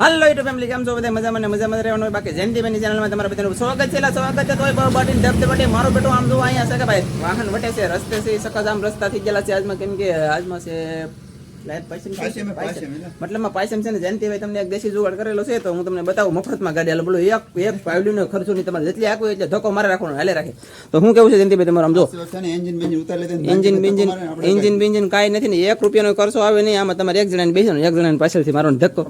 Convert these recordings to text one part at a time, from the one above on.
હાલો YouTube family કેમ છો બધા? મજામાં ને મજામાં રહેવાનું બાકી જયંતિભાઈની ચેનલમાં તમારા બધાનું સ્વાગત છે. સ્વાગત છે તોય બહુ ધબ ધબધે મારો બેટો આમ જોવા અહીંયા છે કે ભાઈ વાહન વટે છે રસ્તે છે આમ રસ્તા થઈ ગયેલા છે. આજમાં કેમ કે આજમાં છે મતલબ પાયસમ છે? ને જયંતિભાઈ તમને એક દેશી જુગાડ કરેલો છે તો હું તમને બતાવું મફતમાં ગાડી. બોલો એક એક પાવડીનો ખર્ચો નહીં તમારે જેટલી આખું એટલે ધક્કો મારે રાખવાનો હાલે રાખે. તો હું કેવું છે જયંતિભાઈ તમારે? આમ જો. એન્જિન બેન્જિન એન્જિન બિન્જિન કાંઈ. નથી ને એક રૂપિયાનો ખર્ચો આવે નહીં આમાં તમારે એક જણાને બેસવાનું એક જણાને પાછળથી મારો ધક્કો.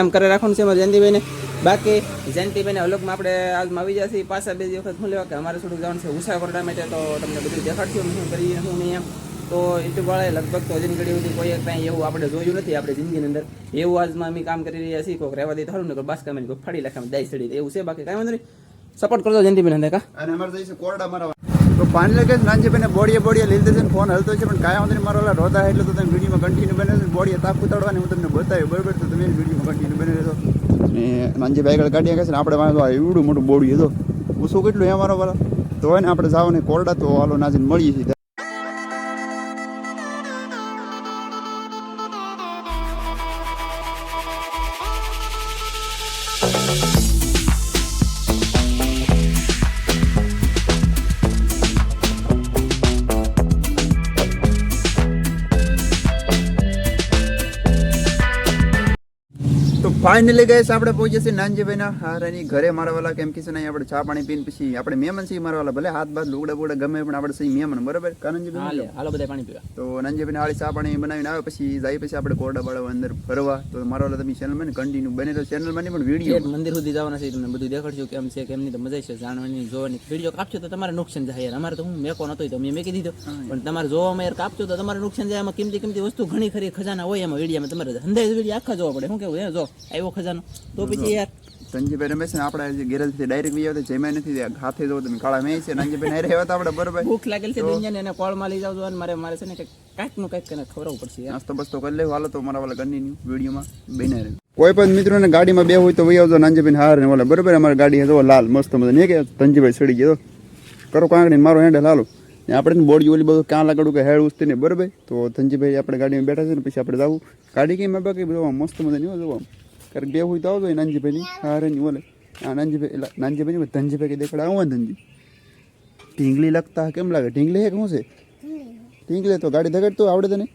એમ કરે રાખવાનું છે અમારે જયંતિભાઈને. બાકી જયંતિભાઈને અલગમાં આપણે આજમાં આવી જશે પાછા બે વખત. હું લેવા કે અમારે થોડુંક જવાનું છે ઉષા કોરડા માટે તો તમને બધું દેખાડશું શું કરીએ શું નહીં એમ. તો યુટ્યુબવાળાએ લગભગ તો હજી ઘડી સુધી કોઈ કાંઈ એવું આપણે જોયું નથી આપણે જિંદગીની અંદર. એવું આજમાં અમે કામ કરી રહ્યા છીએ કોઈક રહેવા દે સારું ને કોઈ બાસ કામે કોઈ ફાડી નાખે દાઈ સડી એવું છે બાકી? કાંઈ વાંધો નહીં. સપોર્ટ કરજો જયંતિભાઈને કા? અને અમારે જઈશું કોરડા મારવા. તો પાણી લગે નાનજી ભાઈને બોડીએ બોડીએ લીધે છે ફોન હલતો છે, પણ કાયા વાંધો મારો ઓલા રોતા એટલે તો તમે વિડીયોમાં કન્ટિન્યુ બને બોડીએ તાપ ઉતાડવાની હું તમને બતાવ્યું, બરાબર? તો તમે વિડીયોમાં કન્ટિન્યુ બને રહેશો ને નાનજીભાઈ આગળ કાઢી છે ને આપણે વાંધો એવડું મોટું બોડી હતો ઓછું કેટલું એ અમારો વાળા? તો હોય ને આપણે જાવ ને કોરડા, તો હાલો નાજીને મળીએ છીએ તો ફાઇનલી ગઈ આપણે પહોંચીએ છીએ નાનજીભાઈના હારાની ઘરે. મારા વાળા કેમ કે છે આપણે ચા પાણી પીને પછી આપણે મહેમાન છીએ મારા વાલા ભલે હાથ બાદ લુગડા બુગડા ગમે પણ આપણે સહી મહેમાન. બરાબર? કાનજીભાઈ હાલે હાલો બધા પાણી પીવા. તો નાનજીભાઈને આળી ચા પાણી બનાવીને આવે પછી જાય પછી આપણે કોરડા બાળવા અંદર ફરવા. તો મારા વાલા તમે ચેનલમાં કન્ટિન્યુ બને તો ચેનલમાં નહીં પણ વીડિયો મંદિર સુધી જવાના છે તમને બધું દેખાડશું કેમ છે કેમ નહીં તો મજા છે જાણવાની જોવાની. વીડિયો કાપશો તો તમારે નુકસાન જાય યાર. અમારે તો હું મેકો નતો તો મેં મેકી દીધો. પણ તમારે જોવામાં યાર કાપશો તો તમારે નુકસાન જાય. એમાં કિંમતી કિંમતી વસ્તુ ઘણી ખરી. ખજાના હોય એમાં વિડીયોમાં તમારે હંધાઈ વીડિયો આખા જોવા પડે. શું કેવું? જો. આવ્યો ખજાનો. તો પછી યાર સંજીભાઈ રમેશ ને આપણે ગેરેજથી ડાયરેક્ટ લઈ આવતા જમ્યા નથી હાથે જો તમે કાળા મેં છે નાનજીભાઈ હારે રહેવા આપણે બરોબર. ભૂખ લાગેલ છે દુનિયાને એને કોળમાં લઈ જાવ અને મારે મારે છે ને કંઈકનું કાંઈક કરીને ખવડાવવું પડશે નાસ્તો બસ્તો કરી લેવું હાલો તો મારા વાળા કન્ટિન્યુ વિડીયોમાં બને રહે. કોઈ પણ મિત્રોને ગાડીમાં બે હોય તો વહી આવજો નાનજીભાઈ હાર ને ઓલા. બરોબર અમારી ગાડી જો લાલ મસ્ત મજા નહીં કે ધનજીભાઈ સડી ગયો કરો કાંકડી મારો હેન્ડલ હાલો. ને આપણે બોડી ઓલી બધું ક્યાં લગાડું કે હેડ ઉસ્તી ને બરોબર? તો ધનજીભાઈ આપણે ગાડીમાં બેઠા છે ને પછી આપણે જવું. ગાડી કેમ બાકી બધું મસ્ત મજા નહીં જોવા કારણ બે હોય તો આવજો નાનજીભાઈની હારે ની ઓલે આ નાનજીભાઈ નાનજીભાઈ નહીં, ધનજીભાઈ કે દેખાડે આવું ધનજી ઢીંગલી લગતા કેમ લાગે ઢીંગલી હે શું છે ઢીંગલી તો ગાડી ધગાડતો આવડે તને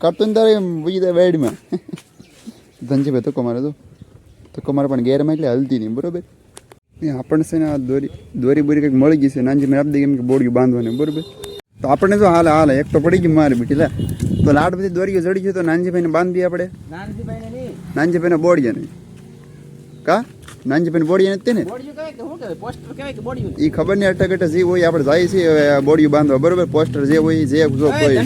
કાઢતો ને તારે બીજી વહી વેડમાં ધનજીભાઈ ધક્કો મારે તો ધક્કો મારે પણ ગેરમાં એટલે હલતી નહીં બરોબર એ આપણને છે ને આ દોરી દોરી બોરી કંઈક મળી ગઈ છે નાનજીભાઈ આપી દે કેમ કે બોડી બાંધવાની બરોબર તો આપણને જો હાલે હાલ એક તો પડી ગઈ મારી બીટી લે તો લાડ બધી દોરીઓ જડી ગયું તો નાનજીભાઈને બાંધી આપણે નાનજીભાઈને નહીં નાનજીભાઈને બોડીએ નહીં. કા? નાનજીભાઈને બોડીએ નથી ને? બોડીયું કહેવાય કે શું કહેવાય? પોસ્ટર કહેવાય કે બોડીયું એ ખબર નહીં અટક અટક જે હોય આપણે જાય છે આ બોડીયું બાંધવા. બરોબર? પોસ્ટર જે હોય જે જો કોઈ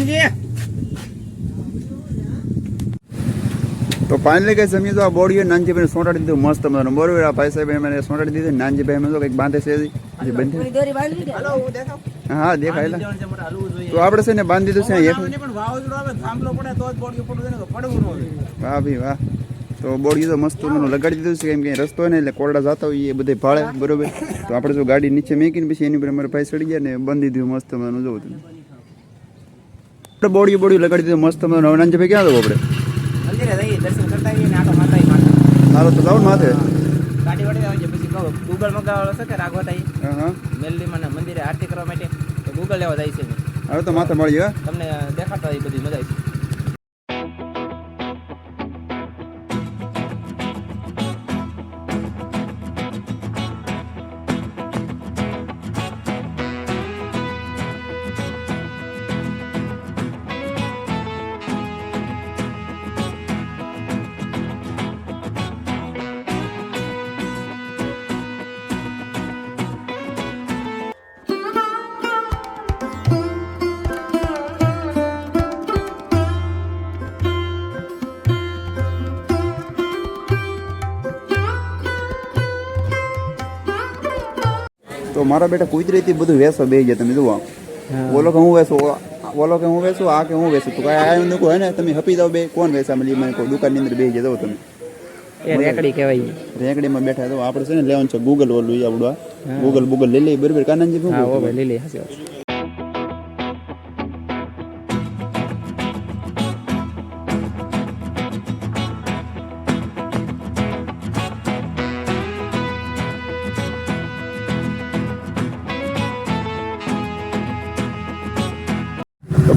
તો ફાઇનલી કઈ સમજી તો આ બોડીઓ નાનજીભાઈ સોંટાડી દીધું. મસ્ત મજાનું. બરોબર? આ ભાઈ સાહેબ મને સોંટાડી દીધું. નાનજીભાઈ એમ તો કંઈક બાંધે છે બંધ હાલો હું હા દેખાયેલા તો આપણે છે ને બાંધી દીધું છે ને ન વાહ ભાઈ વાહ. તો બોડી તો મસ્ત મને લગાડી દીધું છે કેમ કે રસ્તો ને એટલે કોરડા જતા હોય એ બધે ભાળે બરોબર? તો આપણે જો ગાડી નીચે મેકીને પછી એની પર અમારે ભાઈ ચડી ગયા ને બંધી દીધું મસ્ત મને જોવું તમે. આપણે બોડી બોડી લગાડી દીધું મસ્ત મજાનું હવે નાનજીભાઈ ક્યાં જવું આપણે. હાલો તો જાઓ માથે. ગાડી વાળી આવે છે પછી કહો ગૂગલ મગાવેલો છે કે રાઘવા હા મેલડીમાં મંદિરે આરતી કરવા માટે. તો ગૂગલ લેવા જાય છે. હવે તો માથે મળીએ તમને દેખાતા એ બધી મજા આવી તો મારા બેટા કુદરતી બધું વેસો બે જાય તમે જુઓ. બોલો કે હું વેસો? બોલો કે હું વેસું? આ કે હું વેસું? તો કાંઈ આ એમ હોય ને? તમે હપી દો બે. કોણ વેસા? મળી મને કોઈ દુકાનની અંદર બે જાવ તમે. એ રેકડી કહેવાય. રેકડીમાં બેઠા તો આપણે છે ને લેવાનું છે ગૂગલ ઓલું આપણું આ ગૂગલ ગૂગલ લઈ લઈએ બરાબર. કાનનજી શું હા? ભાઈ લીલી હાસી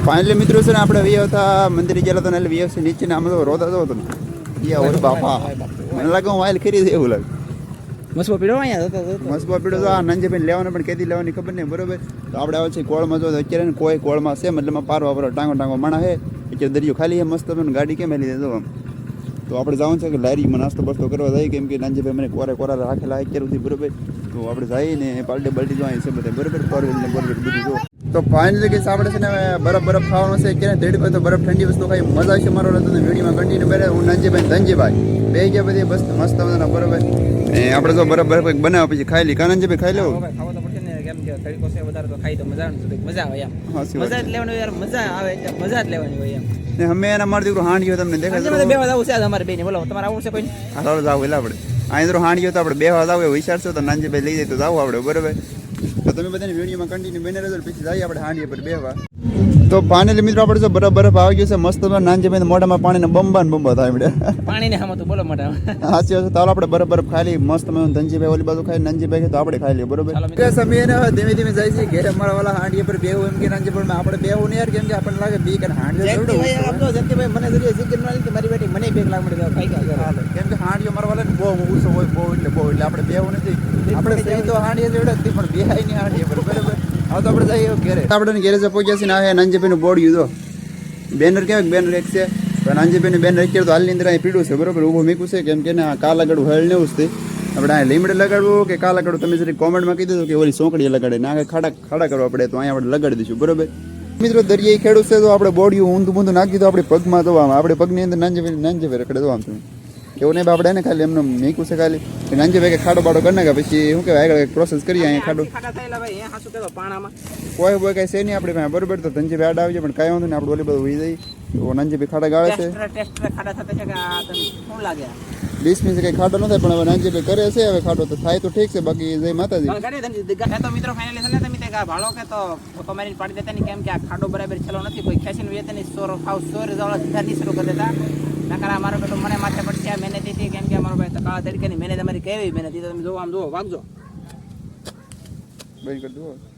ફાઇનલી મિત્રો છે ને આપણે વી હતા મંદિરે ગયેલા હતા ને એટલે છે નીચે ને આમ તો રોતા હતો ને. યા ઓર બાપા. મને લાગે હું વાઇલ કરી એવું લાગે. મસ્કો પીડો અહીંયા હતો જતો. પીડો તો આ નંજેભાઈ લેવાનો પણ કેદી લેવાની ખબર નહીં બરોબર? તો આપણે આવે છે કોળમાં જો અત્યારે ને કોઈ કોળમાં છે મતલબ પાર વાપરો ટાંગો ટાંગો માણા છે. અત્યારે દરિયો ખાલી છે મસ્ત મને ગાડી કેમ હેલી દેજો આમ? તો આપણે જવાનું છે કે લારીમાં નાસ્તો બસ્તો કરવા જાય કેમ કે નાનજીભાઈ મને કોરે કોરા રાખેલા અત્યાર સુધી બરોબર? તો આપણે જઈને પાલટી બાલટી જોવા છે બધા બરોબર? ફોર વ્હીલ ને બરોબર બધું જો. તો ફાઇનલી કે આપણે છે ને બરફ બરફ ખાવાનું છે કે તેડી પર તો બરફ ઠંડી વસ્તુ ખાઈ મજા આવશે મારો તો વિડીયોમાં કન્ટિન્યુ બેરે હું નંજીભાઈ ધનજીભાઈ. બે ગયા બધી બસ મસ્ત મજાના બરોબર એ આપણે તો બરફ બરફ બનાવ્યા પછી ખાઈ લઈ કાનંદજીભાઈ ખાઈ લેવું તડકો છે વધારે તો ખાઈ તો મજા આવે મજા આવે એમ. મજા જ લેવાની યાર. મજા આવે એટલે મજા જ લેવાની હોય એમ. ને અમે એના મારી દીકરો હાંડિયો તમને આજે દેખાય બે વાર આવું છે. અમારે બેને બોલો તમારે આવું છે કોઈ હાલો જાવ એટલે આપણે અહીં હાંડ ગયો તો આપણે બે વાર જાવ વિચાર છો તો નાનજીભાઈ લઈ જાય તો જાવ આપણે બરોબર? તમે બધાને વિડીયોમાં કન્ટિન્યુ બને રહેજો પછી જઈએ આપણે હાંડીએ પર બે વાર તો ફાઇનલી મિત્રો આપણે જો બરફ બરફ આવી ગયું છે મસ્ત નાનજીભાઈ મોઢામાં પાણીને બંબા ને બંબા થાય મળે પાણી ને હામાં તો બોલો મોટા હાચી વાત તો આપણે બરફ બરફ ખાઈ લઈએ મસ્ત મેં ધનજીભાઈ ઓલી બાજુ ખાઈ નાનજીભાઈ ખાય તો આપણે ખાઈ લઈએ બરોબર? સમય ને ધીમે ધીમે જાય છે ઘેર અમારા વાળા હાંડિયા પર બેવું એમ કે નાનજીભાઈ આપણે બેવું ને યાર કેમ કે આપણને લાગે બીક કે હાંડી જયંતિભાઈ મને જરીએ વાળી કે મારી બેટી મને બેક લાગ મળી ખાઈ ગયા. કેમ કે હાંડીઓ મારવા વાળા ને બહુ ઊંચો હોય બહુ એટલે બહુ એટલે આપણે બેવું નથી. આપણે સહી તો હાંડિયા જોડે નથી પણ બેહાય નહીં હાંડીએ બરોબર બરાબર? હવે તો આપણે જઈએ ઘેરે. આપણે ઘેરે જે પહોંચ્યા છે ને, આ નાનજીભાઈ નું બોર્ડ યુઝો બેનર કેવાય બેનર એક છે. તો નાનજીભાઈ બેનર અત્યારે તો હાલની અંદર અહીં પીડું છે, બરોબર? ઊભું મૂક્યું છે, કેમ કે ને આ કા લગાડવું હળ ને એવું જ તે આપણે આ લીમડે લગાડવું કે કા લગાડવું તમે જરી કોમેન્ટમાં કીધું કે ઓલી સોંકડી લગાડે. ના ખાડા ખાડા કરવા પડે તો અહીંયા આપણે લગાડી દઈશું, બરોબર? મિત્રો, દરિયાઈ ખેડૂત છે, તો આપણે બોડીયું ઊંધું બૂંધું નાખી દો આપણે પગમાં તો આપણે પગની અંદર નાંજે નાંજે રખડે તો આમ તમે. એવું નહીં આપણે ને ખાલી એમને મેકું છે ખાલી. નાનજીભાઈ કે ખાડો બાડો કરી નાખે પછી શું કહેવાય આગળ પ્રોસેસ કરીએ અહીંયા ખાડો. ભાઈ કોઈ કોઈ કઈ છે નહીં આપણે પાસે બરોબર? તો ધનજીભાઈ આડ આવી પણ કાંઈ વાંધો નહીં આપણે ઓલી બધું ઉઈ જઈ તો નાનજીભાઈ ખાડા ગાળે છે. ટેસ્ટર ટેસ્ટર ખાડા છે કે આ તને શું લાગે વીસ મિનિટ કઈ ખાડો ન થાય પણ હવે નાનજીભાઈ કરે છે હવે ખાડો તો થાય તો ઠીક છે બાકી જય માતાજી. તો મિત્રો ફાઇનલી છે ને તમે તે ભાડો કે તો ફોટો મારીને પાડી દેતા નહીં કેમ કે આ ખાડો બરાબર છેલ્લો નથી કોઈ ખેંચીને વેતે નહીં સોર ખાવ સોર જવાળા સીધા નહીં શરૂ કરી દેતા. નકર અમારો મારો બેટો મને માથે પડશે આ મહેનત હતી કેમ કે અમારો ભાઈ કાળા તડકાની મહેનત અમારી કેવી મહેનત હતી તમે જોવો આમ જોવો વાગજો. બંધ કરી દો.